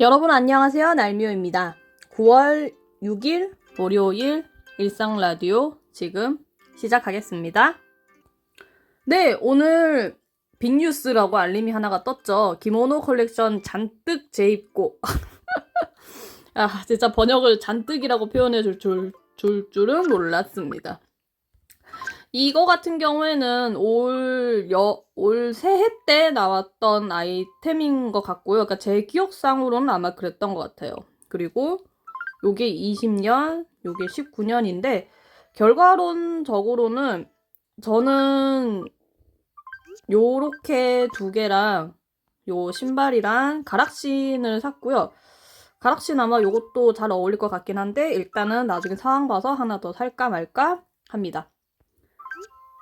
여러분 안녕하세요. 날미호입니다. 9월 6일 월요일 일상 라디오 지금 시작하겠습니다. 네, 오늘 빅뉴스라고 알림이 하나가 떴죠. 기모노 컬렉션 잔뜩 재입고. 아, 진짜 번역을 잔뜩이라고 표현해 줄, 줄, 줄 줄은 몰랐습니다. 이거 같은 경우에는 올, 여, 올 새해 때 나왔던 아이템인 것 같고요. 그러니까 제 기억상으로는 아마 그랬던 것 같아요. 그리고 요게 20년, 요게 19년인데, 결과론적으로는 저는 요렇게 두 개랑 요 신발이랑 가락신을 샀고요. 가락신 아마 요것도 잘 어울릴 것 같긴 한데, 일단은 나중에 상황 봐서 하나 더 살까 말까 합니다.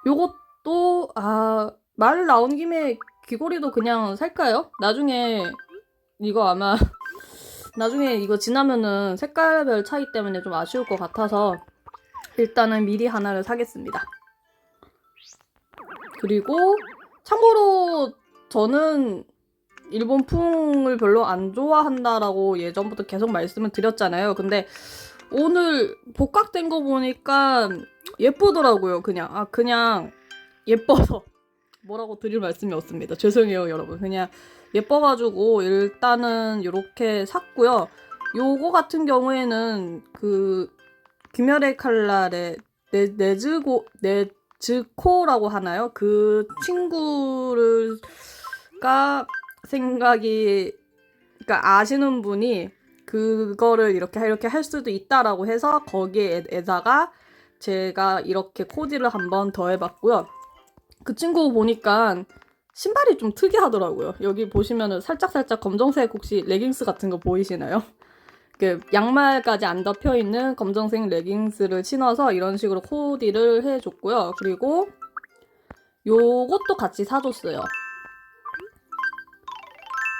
요것도 아 말 나온 김에 귀걸이도 그냥 살까요? 나중에 이거 아마 나중에 이거 지나면은 색깔별 차이 때문에 좀 아쉬울 것 같아서 일단은 미리 하나를 사겠습니다. 그리고 참고로 저는 일본풍을 별로 안 좋아한다라고 예전부터 계속 말씀을 드렸잖아요. 근데 오늘 복각된 거 보니까 예쁘더라고요. 그냥 아 그냥 예뻐서 뭐라고 드릴 말씀이 없습니다. 죄송해요, 여러분. 그냥 예뻐가지고 일단은 이렇게 샀고요. 요거 같은 경우에는 그 귀멸의 칼날의 네, 네즈고 네즈코라고 하나요? 그 친구를가 생각이 그러니까 아시는 분이 그거를 이렇게 이렇게 할 수도 있다라고 해서 거기에다가 제가 이렇게 코디를 한번 더 해봤고요. 그 친구 보니까 신발이 좀 특이하더라고요. 여기 보시면은 살짝살짝 검정색 혹시 레깅스 같은 거 보이시나요? 그 양말까지 안 덮여 있는 검정색 레깅스를 신어서 이런 식으로 코디를 해줬고요. 그리고 요것도 같이 사줬어요.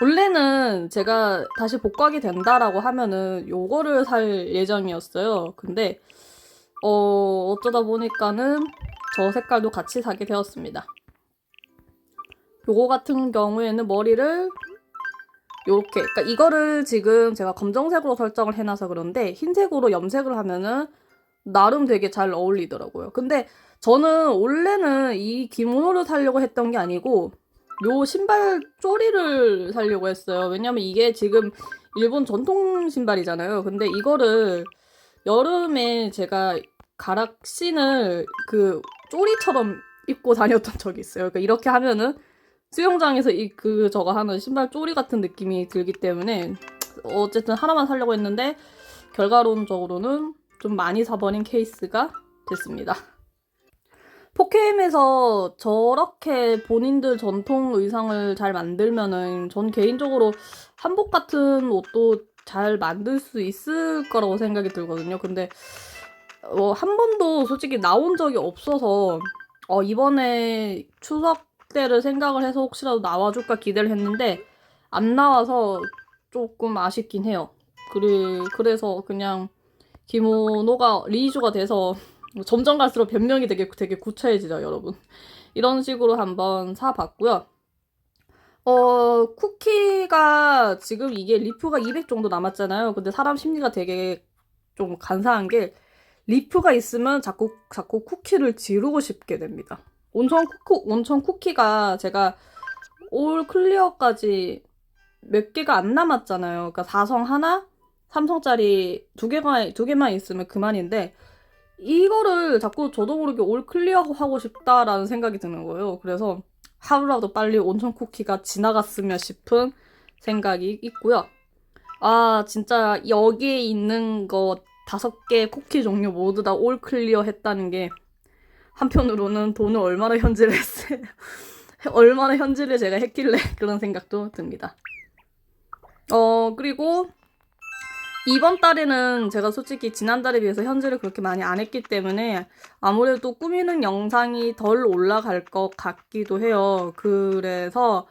원래는 제가 다시 복각이 된다라고 하면은 요거를 살 예정이었어요. 근데 어 어쩌다 보니까는 저 색깔도 같이 사게 되었습니다. 요거 같은 경우에는 머리를 요렇게 그러니까 이거를 지금 제가 검정색으로 설정을 해놔서 그런데 흰색으로 염색을 하면은 나름 되게 잘 어울리더라고요. 근데 저는 원래는 이 기모노를 사려고 했던 게 아니고 요 신발 쪼리를 사려고 했어요. 왜냐면 이게 지금 일본 전통 신발이잖아요. 근데 이거를 여름에 제가 가락신을 그 쪼리처럼 입고 다녔던 적이 있어요. 그러니까 이렇게 하면은 수영장에서 이 그 저거 하는 신발 쪼리 같은 느낌이 들기 때문에 어쨌든 하나만 사려고 했는데 결과론적으로는 좀 많이 사버린 케이스가 됐습니다. 포케임에서 저렇게 본인들 전통 의상을 잘 만들면은 전 개인적으로 한복 같은 옷도 잘 만들 수 있을 거라고 생각이 들거든요. 근데 어, 한 번도 솔직히 나온 적이 없어서 어, 이번에 추석 때를 생각을 해서 혹시라도 나와줄까 기대를 했는데 안 나와서 조금 아쉽긴 해요. 그래, 그래서 그냥 기모노가 리이주가 돼서 점점 갈수록 변명이 되게 되게 구차해지죠, 여러분. 이런 식으로 한번 사봤고요. 어, 쿠키가 지금 이게 리프가 200 정도 남았잖아요. 근데 사람 심리가 되게 좀 간사한 게 리프가 있으면 자꾸 자꾸 쿠키를 지르고 싶게 됩니다. 온천 쿠키 온천 쿠키가 제가 올 클리어까지 몇 개가 안 남았잖아요. 그러니까 4성 하나, 3성짜리 두 개만 두 개만 있으면 그만인데 이거를 자꾸 저도 모르게 올 클리어하고 싶다라는 생각이 드는 거예요. 그래서 하루라도 빨리 온천 쿠키가 지나갔으면 싶은 생각이 있고요. 아, 진짜 여기에 있는 거 다섯 개 쿠키 종류 모두 다 올 클리어 했다는 게 한편으로는 돈을 얼마나 현질을 했어요. 얼마나 현질을 제가 했길래 그런 생각도 듭니다. 어, 그리고 이번 달에는 제가 솔직히 지난달에 비해서 현질을 그렇게 많이 안 했기 때문에 아무래도 꾸미는 영상이 덜 올라갈 것 같기도 해요. 그래서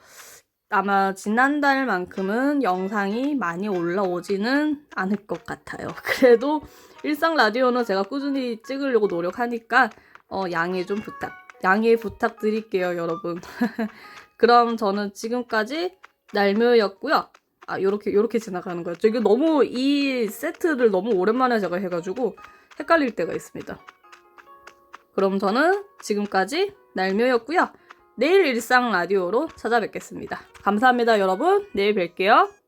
아마 지난달만큼은 영상이 많이 올라오지는 않을 것 같아요. 그래도 일상 라디오는 제가 꾸준히 찍으려고 노력하니까 어, 양해 좀 부탁, 양해 부탁드릴게요, 여러분. 그럼 저는 지금까지 날묘였고요. 아 요렇게 요렇게 지나가는 거였죠. 이게 너무 이 세트를 너무 오랜만에 제가 해가지고 헷갈릴 때가 있습니다. 그럼 저는 지금까지 날묘였고요. 내일 일상 라디오로 찾아뵙겠습니다. 감사합니다, 여러분. 내일 뵐게요.